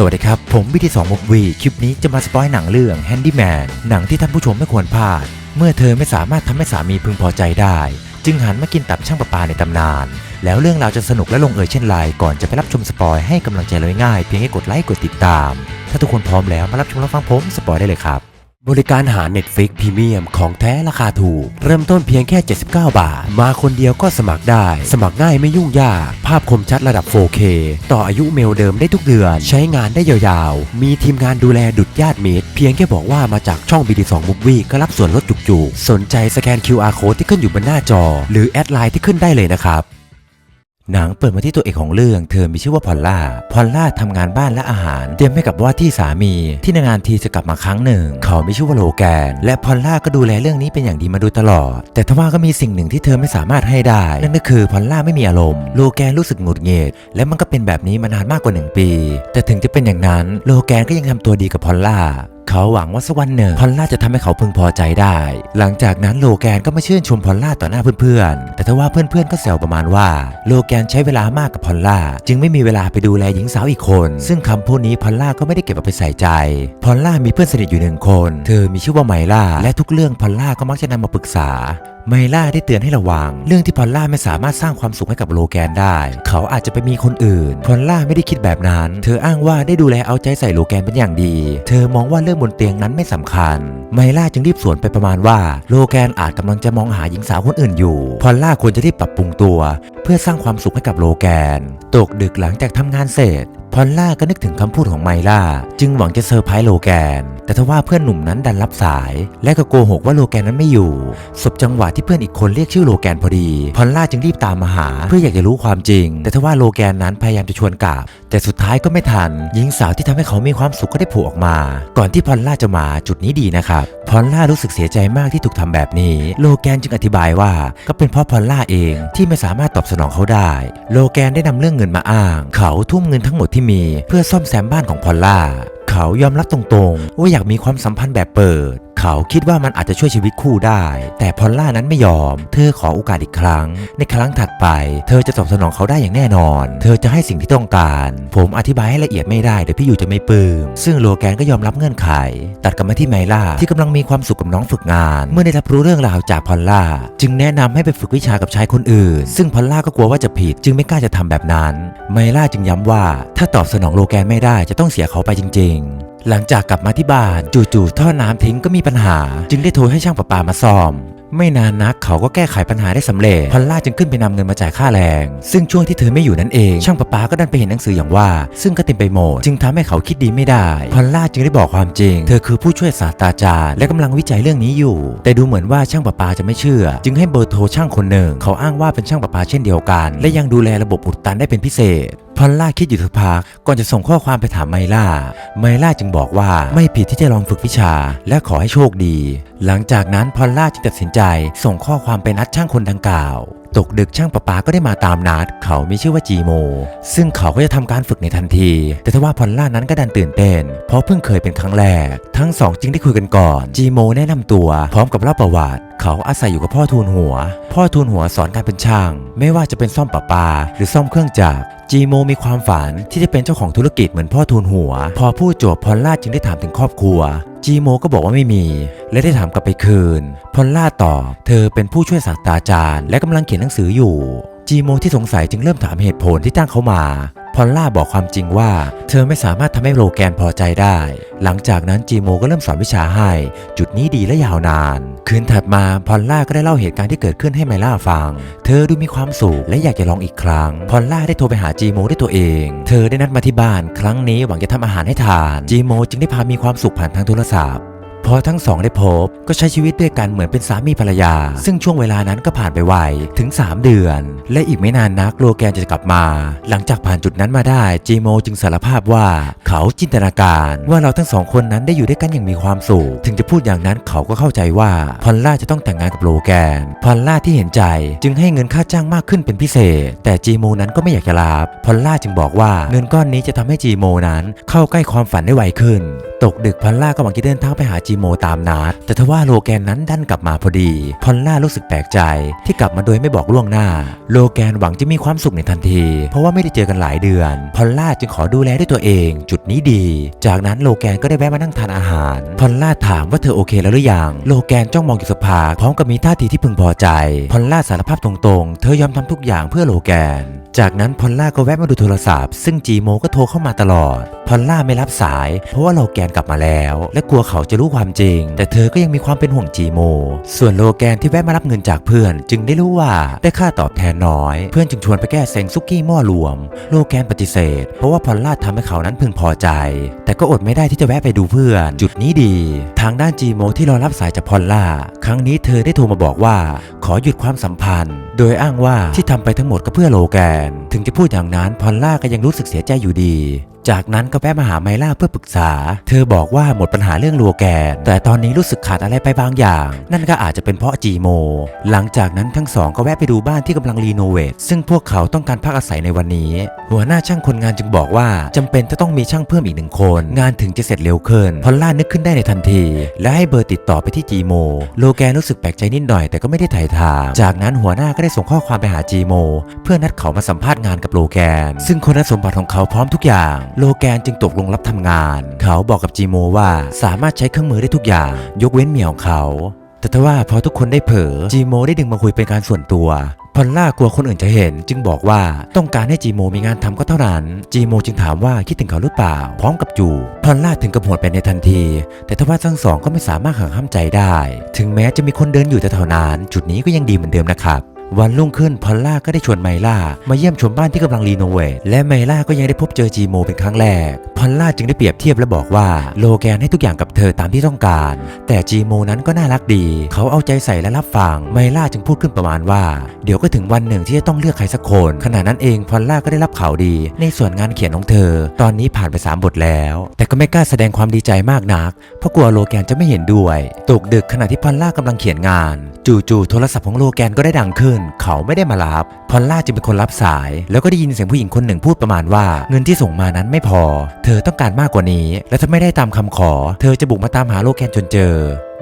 สวัสดีครับ ผมวิธีสองมุกวี คลิปนี้จะมาสปอยหนังเรื่อง Handyman หนังที่ท่านผู้ชมไม่ควรพลาด เมื่อเธอไม่สามารถทำให้สามีพึงพอใจได้ จึงหันมากินตับช่างประปาในตำนาน แล้วเรื่องราวจะสนุกและลงเอยเช่นไรก่อนจะไปรับชมสปอยให้กำลังใจเราง่ายเพียงแค่กดไลค์กดติดตาม ถ้าทุกคนพร้อมแล้วมารับชมรับฟังผมสปอยได้เลยครับ บริการหา Netflix พรีเมียมของแท้ราคาถูก เริ่มต้นเพียงแค่ 79 บาท มาคนเดียวก็สมัครได้ สมัครง่ายไม่ยุ่งยาก ภาพคมชัดระดับ 4K ต่ออายุเมลเดิมได้ทุกเดือน ใช้งานได้ยาวๆ มีทีมงานดูแลดุดญาติมิตร เพียงแค่บอกว่ามาจากช่อง BD2 Movie ก็รับส่วนลดจุกๆ สนใจสแกน QR Code ที่ขึ้นอยู่บนหน้าจอ หรือแอดไลน์ที่ขึ้นได้เลยนะครับ หนังเปิดมาที่ตัวเอกของเรื่อง เธอมีชื่อว่าพอลล่า พอลล่าทำงานบ้านและอาหาร เตรียมให้กับว่าที่สามี ที่นานๆทีจะกลับมาครั้งหนึ่ง เขามีชื่อว่าโลแกน และพอลล่าก็ดูแลเรื่องนี้เป็นอย่างดีมาโดยตลอด แต่ทว่าก็มีสิ่งหนึ่งที่เธอไม่สามารถให้ได้ นั่นก็คือพอลล่าไม่มีอารมณ์ โลแกนรู้สึกหงุดหงิด และมันก็เป็นแบบนี้มานานมากกว่าหนึ่งปี แต่ถึงจะเป็นอย่างนั้น โลแกนก็ยังทำตัวดีกับพอลล่า เขาหวังว่าสักวันหนึ่งพอลล่าจะทำให้เขาพึงพอใจได้ หลังจากนั้นโลแกนก็มาชื่นชมพอลล่าต่อหน้าเพื่อนๆ แต่ทว่าเพื่อนๆก็แซวประมาณว่า โลแกนใช้เวลามากกับพอลล่า จึงไม่มีเวลาไปดูแลหญิงสาวอีกคน ซึ่งคำพูดนี้พอลล่าก็ไม่ได้เก็บเอาไปใส่ใจ พอลล่ามีเพื่อนสนิทอยู่หนึ่งคน เธอมีชื่อว่าไมล่า และทุกเรื่องพอลล่าก็มักจะนำมาปรึกษา ไมล่าได้เตือนให้ระวัง เรื่องที่พอลล่าไม่สามารถสร้างความสุขให้กับโลแกนได้ เขาอาจจะไปมีคนอื่น พอลล่าไม่ได้คิดแบบนั้น เธออ้างว่าได้ดูแลเอาใจใส่โลแกนเป็นอย่างดี เธอมองว่าเรื่องบนเตียงนั้นไม่สำคัญ ไมล่าจึงรีบสวนไปประมาณว่า โลแกนอาจกำลังจะมองหาหญิงสาวคนอื่นอยู่ พอลล่าควรจะรีบปรับปรุงตัว เพื่อสร้างความสุขให้กับโลแกน ตกดึกหลังจากทำงานเสร็จ พอลล่าก็นึกถึงคำพูดของไมล่า จึงหวังจะเซอร์ไพรส์โลแกน แต่ทว่าเพื่อนหนุ่มนั้นดันรับสาย และก็โกหกว่าโลแกนนั้นไม่อยู่สบจังหวะที่เพื่อนอีกคนเรียกชื่อโลแกนพอดี พอลล่าจึงรีบตามมาหา เพื่ออยากจะรู้ความจริง แต่ทว่าโลแกนนั้นพยายามจะชวนกลับ แต่สุดท้ายก็ไม่ทัน หญิงสาวที่ทำให้เขามีความสุขก็ได้โผล่ออกมา ก่อนที่พอลล่าจะมาจุดนี้ดีนะครับพอลล่ารู้สึกเสียใจมากที่ถูกทำแบบนี้ โลแกนจึงอธิบายว่า ก็เป็นเพราะพอลล่าเองที่ไม่สามารถตอบสนองเขาได้ โลแกนได้นำเรื่องเงินมาอ้าง เขาทุ่มเงินทั้งหมดที่มีเพื่อซ่อมแซมบ้านของพอลล่า เขายอมรับตรงๆ ว่าอยากมีความสัมพันธ์แบบเปิด เขาคิดว่ามันอาจจะช่วยชีวิตคู่ได้ แต่พอลล่านั้นไม่ยอม เธอขอโอกาสอีกครั้ง ในครั้งถัดไป เธอจะตอบสนองเขาได้อย่างแน่นอน เธอจะให้สิ่งที่ต้องการ ผมอธิบายให้ละเอียดไม่ได้เดี๋ยวพี่อยู่จะไม่ปลื้มซึ่งโลแกนก็ยอมรับเงื่อนไข ตัดกลับมาที่ไมล่าที่กำลังมีความสุขกับน้องฝึกงาน เมื่อได้รับรู้เรื่องราวจากพอลล่า จึงแนะนำให้ไปฝึกวิชากับชายคนอื่น ซึ่งพอลล่าก็กลัวว่าจะผิด จึงไม่กล้าจะทำแบบนั้น ไมล่าจึงย้ำว่า ถ้าตอบสนองโลแกนไม่ได้จะต้องเสียเขาไปจริงๆหลังจากกลับมาที่บ้านจู่ๆท่อน้ำทิ้งก็มีปัญหา จึงได้โทรให้ช่างประปามาซ่อมไม่นานนักเขาก็แก้ไขปัญหาได้สำเร็จ พอลล่าจึงขึ้นไปนำเงินมาจ่ายค่าแรง ซึ่งช่วงที่เธอไม่อยู่นั่นเอง ช่างประปาก็ดันไปเห็นหนังสืออย่างว่า ซึ่งก็เต็มไปหมด จึงทำให้เขาคิดดีไม่ได้ พอลล่าจึงได้บอกความจริง เธอคือผู้ช่วยศาสตราจารย์ และกำลังวิจัยเรื่องนี้อยู่ แต่ดูเหมือนว่าช่างประปาจะไม่เชื่อ จึงให้เบอร์โทรช่างคนหนึ่ง เขาอ้างว่าเป็นช่างประปาเช่นเดียวกัน และยังดูแลระบบอุดตันได้เป็นพิเศษ พอลล่าคิดอยู่สักพักก่อนจะส่งข้อความไปถามไมล่า ไมล่าจึงบอกว่าไม่ผิดที่จะลองฝึกวิชา และขอให้โชคดี หลังจากนั้นพอลล่าจึงตัดสินใจส่งข้อความไปนัดช่างคนดังกล่าว ตกดึกช่างประปาก็ได้มาตามนัดเขามีชื่อว่าจีโม ซึ่งเขาก็จะทำการฝึกในทันที แต่ทว่าพอลล่านั้นก็ดันตื่นเต้น เพราะเพิ่งเคยเป็นครั้งแรก ทั้งสองจึงได้คุยกันก่อน จีโมแนะนำตัว พร้อมกับเล่าประวัติ เขาอาศัยอยู่กับพ่อทูลหัว พ่อทูลหัวสอนการเป็นช่าง ไม่ว่าจะเป็นซ่อมประปา หรือซ่อมเครื่องจักรจีโมมีความฝันที่จะเป็นเจ้าของธุรกิจเหมือนพ่อทูลหัว พอพูดจบพอลล่าจึงได้ถามถึงครอบครัว จีโมก็บอกว่าไม่มี และได้ถามกลับไปคืน พอลล่าตอบ เธอเป็นผู้ช่วยศาสตราจารย์ และกำลังเขียนหนังสืออยู่ จีโมที่สงสัยจึงเริ่มถามเหตุผลที่จ้างเขามา พอลล่าบอกความจริงว่า เธอไม่สามารถทำให้โลแกนพอใจได้ หลังจากนั้นจีโมก็เริ่มสอนวิชาให้ จุดนี้ดีและยาวนาน คืนถัดมาพอลล่าก็ได้เล่าเหตุการณ์ที่เกิดขึ้นให้ไมล่าฟัง เธอดูมีความสุขและอยากจะลองอีกครั้ง พอลล่าได้โทรไปหาจีโมด้วยตัวเอง เธอได้นัดมาที่บ้าน ครั้งนี้หวังจะทำอาหารให้ทาน จีโมจึงได้พามีความสุขผ่านทางโทรศัพท์ พอทั้งสองได้พบก็ใช้ชีวิตด้วยกันเหมือนเป็นสามีภรรยา ซึ่งช่วงเวลานั้นก็ผ่านไปไวถึง 3 เดือน และอีกไม่นานนักโลแกนจะกลับมา หลังจากผ่านจุดนั้นมาได้จีโมจึงสารภาพว่าเขาจินตนาการว่าเราทั้งสองคนนั้นได้อยู่ด้วยกันอย่างมีความสุขถึงจะพูดอย่างนั้นเขาก็เข้าใจว่าพอลล่าจะต้องแต่งงานกับโลแกนพอลล่าที่เห็นใจจึงให้เงินค่าจ้างมากขึ้นเป็นพิเศษ แต่จีโมนั้นก็ไม่อยากจะรับพอลล่าจึงบอกว่าเงินก้อนนี้จะทำให้จีโมนั้น เข้าใกล้ความฝันได้ไวขึ้น ตกดึกพอลล่าก็หวังจะเดินทางไปหาจีโมตามนัดแต่ทว่าโลแกนนั้นดันกลับมาพอดี พอลล่ารู้สึกแปลกใจที่กลับมาโดยไม่บอกล่วงหน้า โลแกนหวังจะมีความสุขในทันที เพราะว่าไม่ได้เจอกันหลายเดือน พอลล่าจึงขอดูแลด้วยตัวเอง จุดนี้ดี จากนั้นโลแกนก็ได้แวะมานั่งทานอาหาร พอลล่าถามว่าเธอโอเคแล้วหรือยัง โลแกนจ้องมองอยู่สักพักพร้อมกับมีท่าทีที่พึงพอใจ พอลล่าสารภาพตรงๆ เธอยอมทำทุกอย่างเพื่อโลแกน จากนั้นพอลล่าก็แวะมาดูโทรศัพท์ ซึ่งจีโมก็โทรเข้ามาตลอด พอลล่าไม่รับสาย เพราะว่าโลแกนกลับมาแล้ว และกลัวเขาจะรู้ความจริง แต่เธอก็ยังมีความเป็นห่วงจีโม ส่วนโลแกนที่แวะมารับเงินจากเพื่อน จึงได้รู้ว่าได้ค่าตอบแทนน้อย เพื่อนจึงชวนไปแก้เซ็งซุกี้หม้อรวม โลแกนปฏิเสธ เพราะว่าพอลล่าทำให้เขานั้นพึงพอใจ แต่ก็อดไม่ได้ที่จะแวะไปดูเพื่อน จุดนี้ดี ทางด้านจีโมที่รอรับสายจากพอลล่า ครั้งนี้เธอได้โทรมาบอกว่า ขอหยุดความสัมพันธ์ โดยอ้างว่าที่ทำไปทั้งหมดก็เพื่อโลแกน ถึงจะพูดอย่างนั้นพอลล่าก็ยังรู้สึกเสียใจอยู่ดี จากนั้นก็แวะมาหาไมล่าเพื่อปรึกษา เธอบอกว่าหมดปัญหาเรื่องโลแกนแต่ตอนนี้รู้สึกขาดอะไรไปบางอย่าง นั่นก็อาจจะเป็นเพราะจีโม หลังจากนั้นทั้งสองก็แวะไปดูบ้านที่กำลังรีโนเวทซึ่งพวกเขาต้องการพักอาศัยในวันนี้ หัวหน้าช่างคนงานจึงบอกว่าจำเป็นจะต้องมีช่างเพิ่มอีกหนึ่งคน งานถึงจะเสร็จเร็วขึ้นพอลล่านึกขึ้นได้ในทันที และให้เบอร์ติดต่อไปที่จีโม โลแกนรู้สึกแปลกใจนิดหน่อยแต่ก็ไม่ได้ถ่ายถามจากนั้นหัวหน้าก็ได้ส่งข้อความไปหาจีโม เพื่อนัดเขามาสัมภาษณ์งานกับโลแกน ซึ่งคุณสมบัติของเขาพร้อมทุกอย่างโลแกนจึงตกลงรับทำงาน เขาบอกกับจีโมว่าสามารถใช้เครื่องมือได้ทุกอย่าง ยกเว้นเหมียของเขา แต่ทว่าพอทุกคนได้เผลอจีโมได้ดึงมาคุยเป็นการส่วนตัวพอลล่ากลัวคนอื่นจะเห็น จึงบอกว่าต้องการให้จีโมมีงานทำก็เท่านั้น จีโมจึงถามว่าคิดถึงเขาหรือเปล่า พร้อมกับจูพอลล่าถึงกับหวไปในทันที แต่ทว่าทั้งสองก็ไม่สามารถหักห้ามใจได้ ถึงแม้จะมีคนเดินอยู่แต่เท่านั้น จุดนี้ก็ยังดีเหมือนเดิมนะครับ วันรุ่งขึ้นพอลล่าก็ได้ชวนไมล่ามาเยี่ยมชมบ้านที่กำลังรีโนเวทและไมล่าก็ยังได้พบเจอจีโมเป็นครั้งแรกพอลล่าจึงได้เปรียบเทียบและบอกว่าโลแกนให้ทุกอย่างกับเธอตามที่ต้องการ แต่จีโมนั้นก็น่ารักดี เขาเอาใจใส่และรับฟังไมล่าจึงพูดขึ้นประมาณว่า เดี๋ยวก็ถึงวันหนึ่งที่จะต้องเลือกใครสักคน ขณะนั้นเองพอลล่าก็ได้รับข่าวดี ในส่วนงานเขียนของเธอ ตอนนี้ผ่านไปสามบทแล้ว แต่ก็ไม่กล้าแสดงความดีใจมากนัก เพราะกลัวโลแกนจะไม่เห็นด้วยตกดึกขณะที่พอลล่ากำลังเขียนงาน จู่ๆโทรศัพท์ของโลแกนก็ได้ดังขึ้นเขาไม่ได้มารับ พอลล่าจึงเป็นคนรับสาย แล้วก็ได้ยินเสียงผู้หญิงคนหนึ่งพูดประมาณว่า เงินที่ส่งมานั้นไม่พอ เธอต้องการมากกว่านี้ และถ้าไม่ได้ตามคำขอ เธอจะบุกมาตามหาโลแกนจนเจอ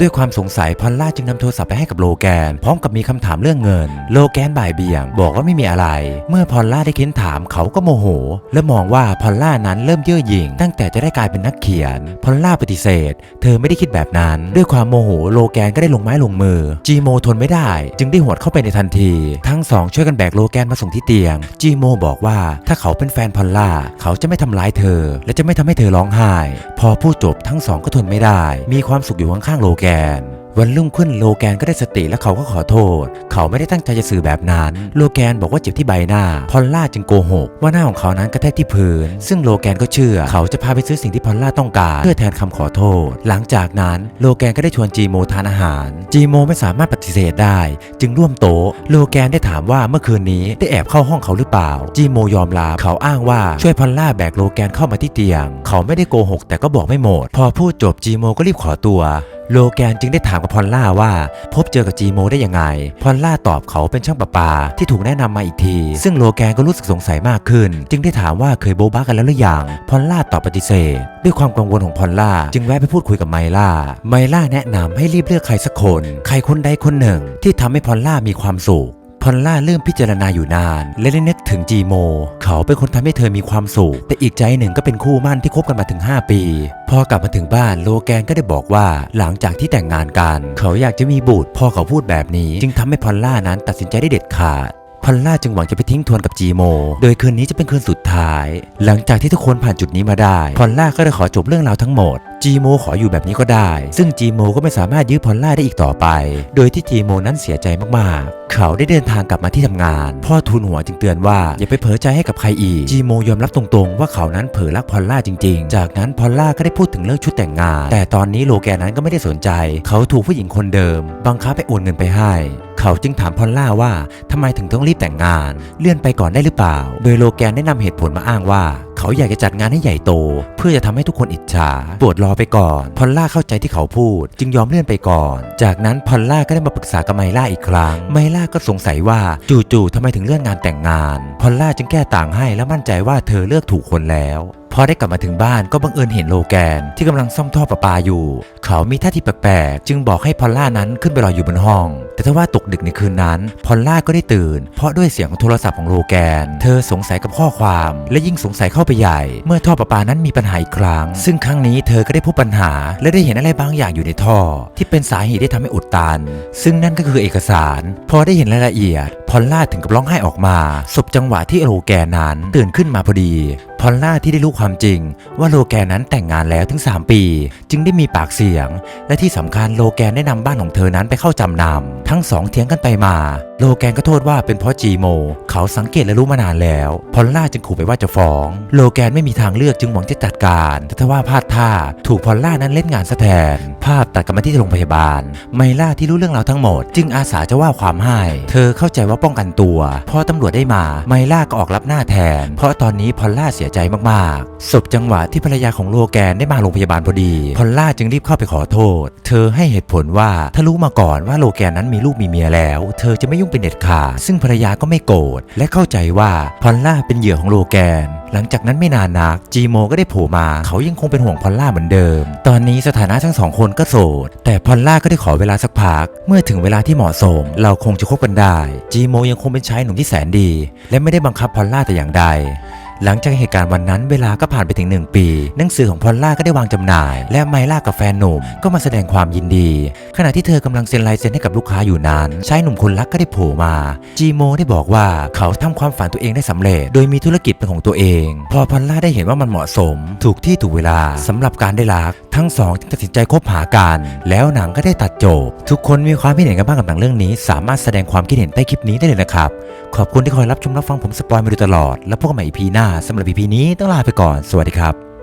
ด้วยความสงสัยพอลล่าจึงนำโทรศัพท์ไปให้กับโลแกน พร้อมกับมีคำถามเรื่องเงิน โลแกนบ่ายเบี่ยง บอกว่าไม่มีอะไร เมื่อพอลล่าได้เค้นถามเขาก็โมโห และมองว่าพอลล่านั้นเริ่มเย่อหยิ่ง ตั้งแต่จะได้กลายเป็นนักเขียน พอลล่าปฏิเสธ เธอไม่ได้คิดแบบนั้น ด้วยความโมโหโลแกนก็ได้ลงไม้ลงมือ จีโมทนไม่ได้ จึงได้หวดเข้าไปในทันที ทั้งสองช่วยกันแบกโลแกนมาส่งที่เตียง จีโมบอกว่าถ้าเขาเป็นแฟนพอลล่าเขาจะไม่ทำร้ายเธอ และจะไม่ทำให้เธอร้องไห้ พอพูดจบทั้งสองก็ทนไม่ได้ มีความสุขอยู่ข้างๆโลแกน วันรุ่งขึ้นโลแกนก็ได้สติและเขาก็ขอโทษ เขาไม่ได้ตั้งใจจะสื่อแบบนั้น โลแกนบอกว่าเจ็บที่ใบหน้า พอลล่าจึงโกหก ว่าหน้าของเขานั้นกระแทกที่พื้น ซึ่งโลแกนก็เชื่อ เขาจะพาไปซื้อสิ่งที่พอลล่าต้องการ เพื่อแทนคำขอโทษ หลังจากนั้นโลแกนก็ได้ชวนจีโมทานอาหาร จีโมไม่สามารถปฏิเสธได้ จึงร่วมโต๊ะ โลแกนได้ถามว่าเมื่อคืนนี้ได้แอบเข้าห้องเขาหรือเปล่า จีโมยอมรับเขาอ้างว่าช่วยพอลล่าแบกโลแกนเข้ามาที่เตียง เขาไม่ได้โกหก แต่ก็บอกไม่หมด พอพูดจบจีโมก็รีบขอตัว โลแกนจึงได้ถามกับพอลล่าว่า พบเจอกับจีโมได้ยังไง พอลล่าตอบเขาเป็นช่างประปาที่ถูกแนะนำมาอีกที ซึ่งโลแกนก็รู้สึกสงสัยมากขึ้น จึงได้ถามว่าเคยโบบากันแล้วหรือยัง พอลล่าตอบปฏิเสธ ด้วยความกังวลของพอลล่า จึงแวะไปพูดคุยกับไมล่า ไมล่าแนะนำให้รีบเลือกใครสักคน ใครคนใดคนหนึ่ง ที่ทำให้พอลล่ามีความสุข พอลล่าเริ่มพิจารณาอยู่นาน และได้นึกถึงจีโม เขาเป็นคนทำให้เธอมีความสุข แต่อีกใจหนึ่งก็เป็นคู่มั่นที่คบกันมาถึง 5 ปี พอกลับมาถึงบ้านโลแกนก็ได้บอกว่าหลังจากที่แต่งงานกัน เขาอยากจะมีบุตรพอเขาพูดแบบนี้ จึงทำให้พอลล่านั้นตัดสินใจได้เด็ดขาดพอลล่าจึงหวังจะไปทิ้งทวนกับจีโม โดยคืนนี้จะเป็นคืนสุดท้าย หลังจากที่ทุกคนผ่านจุดนี้มาได้ พอลล่าก็ได้ขอจบเรื่องราวทั้งหมดจีโมขออยู่แบบนี้ก็ได้ ซึ่งจีโมก็ไม่สามารถยื้อพอลล่าได้อีกต่อไป โดยที่จีโมนั้นเสียใจมากๆ เขาได้เดินทางกลับมาที่ทำงาน พ่อทูลหัวจึงเตือนว่าอย่าไปเผลอใจให้กับใครอีก จีโมยอมรับตรงๆ ว่าเขานั้นเผลอรักพอลล่าจริง ๆ จากนั้นพอลล่าก็ได้พูดถึงเรื่องชุดแต่งงาน แต่ตอนนี้โลแกนนั้นก็ไม่ได้สนใจ เขาถูกผู้หญิงคนเดิม บังคับไปโอนเงินไปให้เขาจึงถามพอลล่าว่าทำไมถึงต้องรีบแต่งงาน เลื่อนไปก่อนได้หรือเปล่า โดยโลแกนได้นำเหตุผลมาอ้างว่า เขาอยากจะจัดงานให้ใหญ่โต เพื่อจะทำให้ทุกคนอิจฉาปรดรอไปก่อน พอลล่าเข้าใจที่เขาพูด จึงยอมเลื่อนไปก่อน จากนั้นพอลล่าก็ได้มาปรึกษากับไมล่าอีกครั้ง ไมล่าก็สงสัยว่าจู่ๆทำไมถึงเลื่อนงานแต่งงาน พอลล่าจึงแก้ต่างให้และมั่นใจว่าเธอเลือกถูกคนแล้ว พอได้กลับมาถึงบ้านก็บังเอิญเห็นโลแกนที่กำลังซ่อมท่อประปาอยู่ เขามีท่าทีแปลกๆ จึงบอกให้พอลล่านั้นขึ้นไปรออยู่บนห้อง แต่ถ้ว่าตกดึกในคืนนั้น พอลล่าก็ได้ตื่น เพราะด้วยเสียงของโทรศัพท์ของโลแกน เธอสงสัยกับข้อความ และยิ่งสงสัยเข้าไปใหญ่ เมื่อท่อประปานั้นมีปัญหาอีกครั้ง ซึ่งครั้งนี้เธอก็ได้พบปัญหา และได้เห็นอะไรบางอย่างอยู่ในท่อ ที่เป็นสาเหตุที่ทำให้อุดตัน ซึ่งนั่นก็คือเอกสาร พอได้เห็นรายละเอียด พอลล่าถึงกับร้องไห้ออกมา สบจังหวะที่โลแกนนั้น ตื่นขึ้นมาพอดี อลล่าที่ได้รู้ความจริง ว่าโลแกนนั้นแต่งงานแล้วถึง 3 ปี จึงได้มีปากเสียง และที่สำคัญโลแกนได้นำบ้านของเธอนั้นไปเข้าจำนำทั้งสองเถียงกันไปมา โลแกนก็โทษว่าเป็นเพราะจีโม เขาสังเกตและรู้มานานแล้ว พอลล่าจึงขู่ไปว่าจะฟ้อง โลแกนไม่มีทางเลือกจึงหวังจะจัดการแต่ทว่าพลาดท่าถูกพอลล่านั้นเล่นงานซะแทน ภาพตัดกลับมาที่โรงพยาบาล ไมล่าที่รู้เรื่องราวทั้งหมด จึงอาสาจะว่าความให้ เธอเข้าใจว่าป้องกันตัว พอตำรวจได้มา ไมล่าก็ออกรับหน้าแทน เพราะตอนนี้พอลล่าเสียใจมากๆศพจังหวะที่ภรรยาของโลแกนได้มาโรงพยาบาลพอดี พอลล่าจึงรีบเข้าไปขอโทษ เธอให้เหตุผลว่าถ้ารู้มาก่อนว่าโลแกนนั้นมีลูกมีเมียแล้ว เธอจะไม่ยุ่งเป็นเด็ดขาด ซึ่งภรรยาก็ไม่โกรธ และเข้าใจว่าพอลล่าเป็นเหยื่อของโลแกนหลังจากนั้นไม่นานนักจีโมก็ได้โผล่มา เขายังคงเป็นห่วงพอลล่าเหมือนเดิม ตอนนี้สถานะทั้งสองคนก็โสด แต่พอลล่าก็ได้ขอเวลาสักพัก เมื่อถึงเวลาที่เหมาะสม เราคงจะคบกันได้ จีโมยังคงเป็นชายหนุ่มที่แสนดี และไม่ได้บังคับพอลล่าแต่อย่างใด หลังจากเหตุการณ์วันนั้นเวลาก็ผ่านไปถึง 1 ปี หนังสือของพอลล่าก็ได้วางจำหน่าย และไมล่ากับแฟนหนุ่มก็มาแสดงความยินดี ขณะที่เธอกำลังเซ็นลายเซ็นให้กับลูกค้าอยู่นั้นชายหนุ่มคนรักก็ได้โผล่มาจีโมได้บอกว่าเขาทำความฝันตัวเองได้สำเร็จ โดยมีธุรกิจเป็นของตัวเอง พอพอลล่าได้เห็นว่ามันเหมาะสม ถูกที่ถูกเวลาสำหรับการได้รักทั้งสองจึงตัดสินใจคบหากัน แล้วหนังก็ได้ตัดจบ ทุกคนมีความคิดเห็นกันบ้างกับหนังเรื่องนี้ สามารถแสดงความคิดเห็นใต้คลิปนี้ได้เลยนะครับ ขอบคุณที่คอยรับชมรับฟังผมสปอยมาโดยตลอด แล้วพบกันใหม่ EP หน้าสำหรับ EP นี้ต้องลาไปก่อน สวัสดีครับ